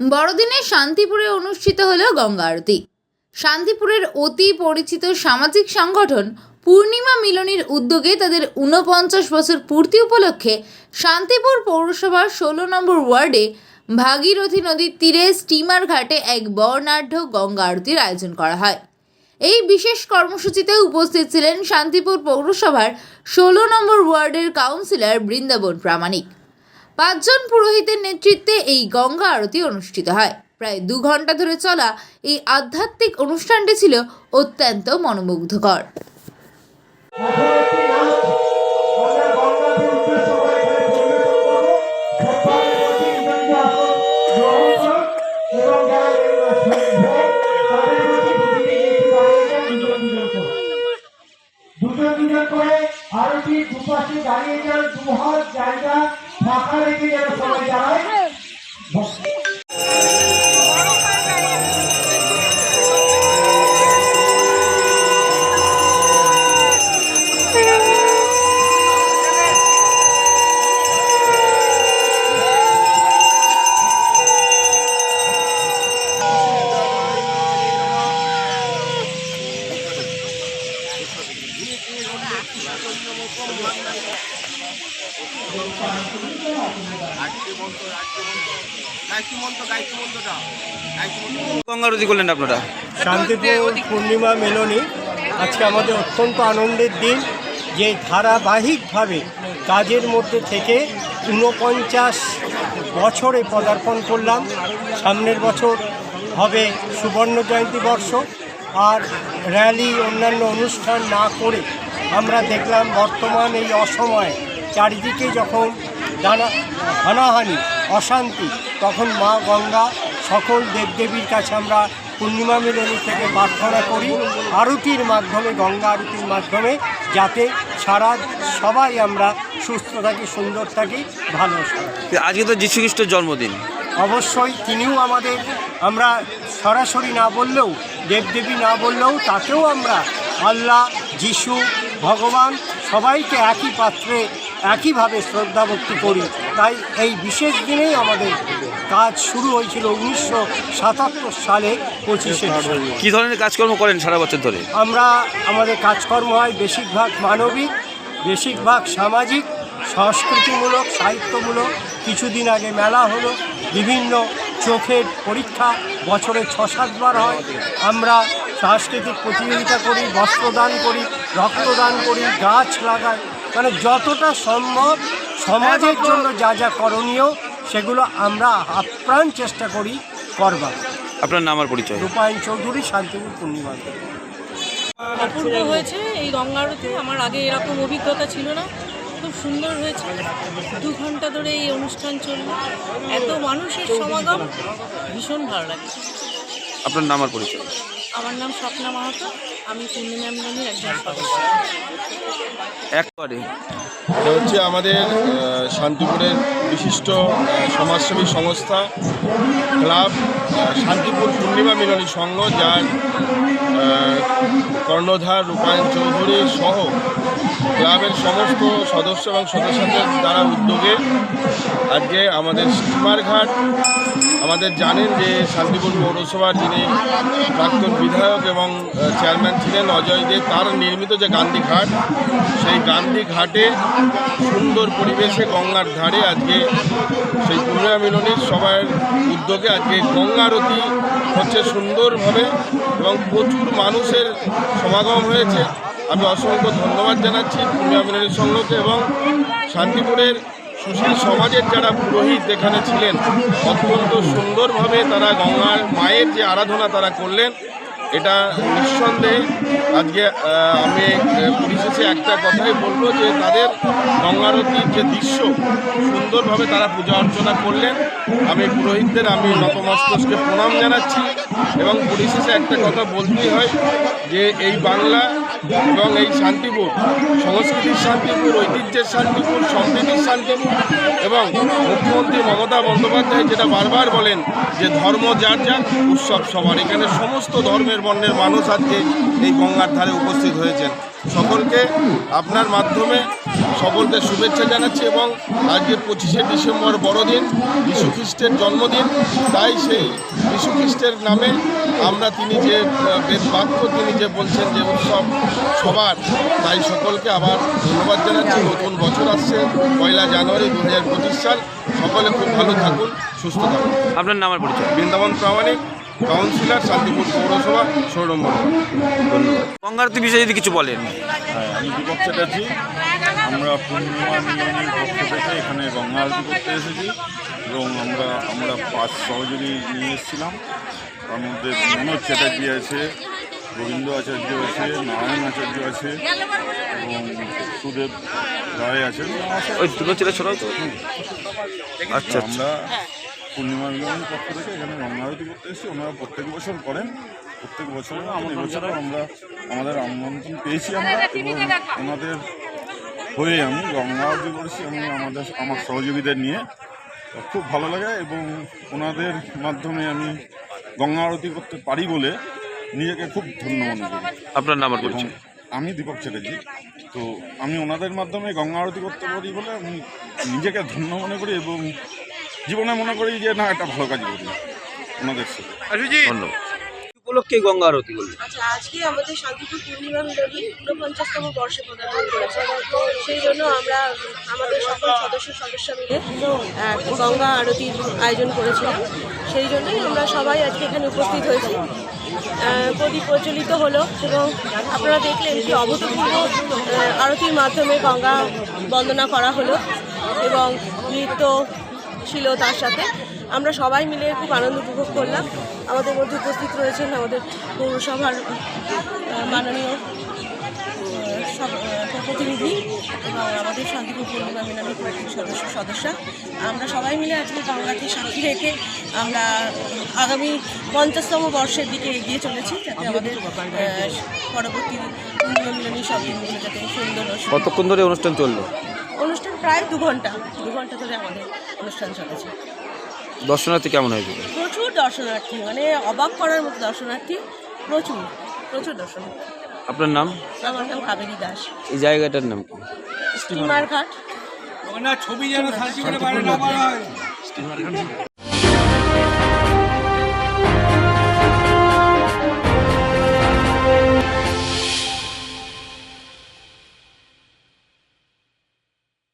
বড়দিনে শান্তিপুরে অনুষ্ঠিত হলো গঙ্গা আরতি। শান্তিপুরের অতি পরিচিত সামাজিক সংগঠন পূর্ণিমা মিলনীর উদ্যোগে তাদের ঊনপঞ্চাশ বছর পূর্তি উপলক্ষে শান্তিপুর পৌরসভার ষোলো নম্বর ওয়ার্ডে ভাগীরথী নদীর তীরে স্টিমার ঘাটে এক বর্ণাঢ্য গঙ্গা আরতির আয়োজন করা হয়। এই বিশেষ কর্মসূচিতে উপস্থিত ছিলেন শান্তিপুর পৌরসভার ষোলো নম্বর ওয়ার্ডের কাউন্সিলর বৃন্দাবন প্রামাণিক। পাঁচজন পুরোহিতের নেতৃত্বে এই গঙ্গা আরতি অনুষ্ঠিত হয়। প্রায় দু ঘণ্টা ধরে চলা এই আধ্যাত্মিক অনুষ্ঠানটি ছিল অত্যন্ত মনোমুগ্ধকর। আরতি দুপাশে দাঁড়িয়ে যান দু হাত জায়গা ফাঁকা রেখে যেন সবাই দাঁড়ায় শান্তিপুর পূর্ণিমা মেলনী। আজকে আমাদের অত্যন্ত আনন্দের দিন। যে ধারাবাহিকভাবে কাজের মধ্যে থেকে ঊনপঞ্চাশ বছরে পদার্পণ করলাম। সামনের বছর হবে সুবর্ণ জয়ন্তী বর্ষ। আর র্যালি, অন্যান্য অনুষ্ঠান না করে আমরা দেখলাম বর্তমান এই অসময়ে চারিদিকে যখন দানা হানাহানি অশান্তি। তখন মা গঙ্গা সকল দেবদেবীর কাছে আমরা পূর্ণিমা মিলনী থেকে প্রার্থনা করি আরতির মাধ্যমে গঙ্গা আরতির মাধ্যমে যাতে সারা সবাই আমরা সুস্থ থাকি সুন্দর থাকি ভালো থাকি। আজকে তো যীশু খ্রিস্টের জন্মদিন। অবশ্যই তিনিও আমাদের আমরা সরাসরি না বললেও দেবদেবী না বললেও তাকেও আমরা আল্লাহ যিশু ভগবান সবাইকে একই পাত্রে একইভাবে শ্রদ্ধা ভক্তি করি। তাই এই বিশেষ দিনেই আমাদের কাজ শুরু হয়েছিল উনিশশো সাতাত্তর সালে পঁচিশে কি ধরনের কাজকর্ম করেন সারা বছর ধরে? আমরা আমাদের কাজকর্ম হয় বেশিরভাগ মানবিক বেশিরভাগ সামাজিক সংস্কৃতিমূলক সাহিত্যমূলক। কিছুদিন আগে মেলা হলো বিভিন্ন চোখের পরীক্ষা বছরে ছ সাতবার হয়। আমরা সাংস্কৃতিক প্রতিযোগিতা করি বস্ত্রদান করি রক্তদান করি গাছ লাগাই। মানে যতটা সম্ভব সমাজের জন্য যা যা করণীয় সেগুলো আমরা আপ্রাণ চেষ্টা করি করবার। আপনার নাম আর পরিচয়? রূপায়ণ চৌধুরী শান্তিপুর পূর্ণিমা। অপূর্ব হয়েছে এই গঙ্গা আরতি আমার আগে এরকম অভিজ্ঞতা ছিল না। খুব সুন্দর হয়েছে। দু ঘণ্টা ধরে এই অনুষ্ঠান চলল। এত মানুষের সমাগম ভীষণ ভালো লাগে আপনার নাম আর পরিচয়? আমার নাম স্বপ্না মাহাতো। আমি পূর্ণিমা মিলনের একজন সদস্য একবারে এটা হচ্ছে আমাদের শান্তিপুরের বিশিষ্ট সমাজসেবী সংস্থা ক্লাব শান্তিপুর পূর্ণিমা মিলনী সংঘ যার কর্ণধার রূপায়ণ চৌধুরী সহ ক্লাবের সমস্ত সদস্য এবং সদস্যদের দ্বারা উদ্যোগে আজকে আমাদের স্টিমার ঘাট আমাদের জানেন যে শান্তিপুর পৌরসভার যিনি প্রাক্তন বিধায়ক এবং চেয়ারম্যান ছিলেন অজয় দে, তার নির্মিত যে গান্ধী ঘাট, সেই গান্ধী ঘাটে সুন্দর পরিবেশে গঙ্গার ধারে আজকে সেই পূর্ণিমা মিলনীর সবার উদ্যোগে আজকে গঙ্গারতি হচ্ছে সুন্দরভাবে এবং প্রচুর মানুষের সমাগম হয়েছে। আমি অসংখ্য ধন্যবাদ জানাচ্ছি পূর্ণিমা মিলনী সংঘকে এবং শান্তিপুরের সুশীল সমাজের যারা পুরোহিত এখানে ছিলেন, অত্যন্ত সুন্দরভাবে তারা গঙ্গার মায়ের যে আরাধনা তারা করলেন, এটা নিঃসন্দেহে আজকে আমি পরিশেষে একটা কথাই বলব যে তাদের গঙ্গারতির যে দৃশ্য, সুন্দরভাবে তারা পূজা অর্চনা করলেন। আমি পুরোহিতদের, আমি নতমস্তকে প্রণাম জানাচ্ছি এবং পরিশেষে একটা কথা বলতেই হয় যে এই বাংলা এবং এই শান্তিপুর, সংস্কৃতির শান্তিপুর, ঐতিহ্যের শান্তিপুর সম্প্রীতির শান্তিপুর এবং মুখ্যমন্ত্রী মমতা বন্দ্যোপাধ্যায় যেটা বারবার বলেন যে ধর্ম যার যার, উৎসব সবার। এখানে সমস্ত ধর্মের বর্ণের মানুষ আজকে এই গঙ্গার ধারে উপস্থিত হয়েছেন। সকলকে আপনার মাধ্যমে সকলকে শুভেচ্ছা জানাচ্ছি এবং আজকে পঁচিশে ডিসেম্বর বড়দিন, যীশু খ্রিস্টের জন্মদিন। তাই সেই যীশু খ্রিস্টের নামে আমরা তিনি যে বেদ বাক্য তিনি যে বলছেন যে উৎসব সবার। তাই সকলকে আবার ধন্যবাদ জানাচ্ছি। নতুন বছর আসছে পয়লা জানুয়ারি দু হাজার পঁচিশ সাল। সকলে খুব ভালো থাকুন সুস্থ থাকুন। আপনার নাম পরিচয়? বৃন্দাবন প্রামাণিক কাউন্সিলর শান্তিপুর পৌরসভা সৌরভ মণ্ডল ধন্যবাদ। গঙ্গা বিষয়ে যদি কিছু বলেন। হ্যাঁ আমি দীপক চ্যাটার্জি। আমরা পূর্ণিমা মিলনের পক্ষ থেকে এখানে গঙ্গা আরতি করতে এসেছি এবং আমরা আমরা পাঁচ সহযোগী নিয়ে এসেছিলাম। তার মধ্যে মনোজ চ্যাটার্জি আছে গোবিন্দ আচার্য আছে নারায়ণ আচার্য আছে এবং সুদেব রায় আছেন। ওই দুটো ছেলে ছোট তো? আচ্ছা আচ্ছা। আমরা পূর্ণিমা মিলনের পক্ষ থেকে এখানে গঙ্গা আরতি করতে এসেছি। ওনারা প্রত্যেক বছর করেন। প্রত্যেক বছর এবছরও আমরা আমাদের আমন্ত্রণ পেয়েছি আমরা এবং ওনাদের হয়ে আমি গঙ্গা আরতি করেছি আমি আমাদের আমার সহযোগীদের নিয়ে। খুব ভালো লাগে এবং ওনাদের মাধ্যমে আমি গঙ্গা আরতি করতে পারি বলে নিজেকে খুব ধন্য মনে করি। আপনার নাম আর পরিচয়? আমি দীপক চ্যাটার্জি। তো আমি ওনাদের মাধ্যমে গঙ্গা আরতি করতে পারি বলে আমি নিজেকে ধন্য মনে করি এবং জীবনে মনে করি যে না একটা ভালো কাজ করি। ওনাদের সাথে। ধন্যবাদ। উপলক্ষে গঙ্গা আরতি করলেন। আচ্ছা আজকে আমাদের শান্তিপুর পূর্ণিমা মিলনী ঊনপঞ্চাশতম বর্ষে পদার্পণ করেছে তো সেই জন্য আমরা আমাদের সকল সদস্য সদস্য মিলে গঙ্গা আরতির আয়োজন করেছিলাম। সেই জন্যই আমরা সবাই আজকে এখানে উপস্থিত হয়েছি। প্রদীপ প্রচলিত হলো এবং আপনারা দেখলেন কি অভূতপূর্ব আরতির মাধ্যমে গঙ্গা বন্দনা করা হলো এবং নৃত্য ছিল তার সাথে। আমরা সবাই মিলে খুব আনন্দ উপভোগ করলাম। আমাদের মধ্যে উপস্থিত রয়েছেন আমাদের পৌরসভার মাননীয় সব- প্রতিনিধি এবং আমাদের শান্তিপুর পূর্ণিমা মিলনের কয়েকটি সদস্য সদস্যা। আমরা সবাই মিলে আজকে গঙ্গাকে সাক্ষী রেখে আমরা আগামী পঞ্চাশতম বর্ষের দিকে এগিয়ে চলেছি যাতে আমাদের পরবর্তী পূর্ণিমা মিলনী সব দিনগুলো যাতে সুন্দর সুন্দর- কতক্ষণ ধরে অনুষ্ঠান চলল? অনুষ্ঠান প্রায় দু ঘণ্টা দু ঘণ্টা ধরে আমাদের অনুষ্ঠান চলেছে। দর্শনার্থী কেমন হয়েছে? প্রচুর দর্শনার্থী মানে অবাক করার মতো দর্শনার্থী প্রচুর প্রচুর দর্শনার্থী। আপনার নাম? আমার নাম কাবেরী দাস। এই জায়গাটার নাম কি? স্টিমার ঘাট ছবি যেন বাইরে না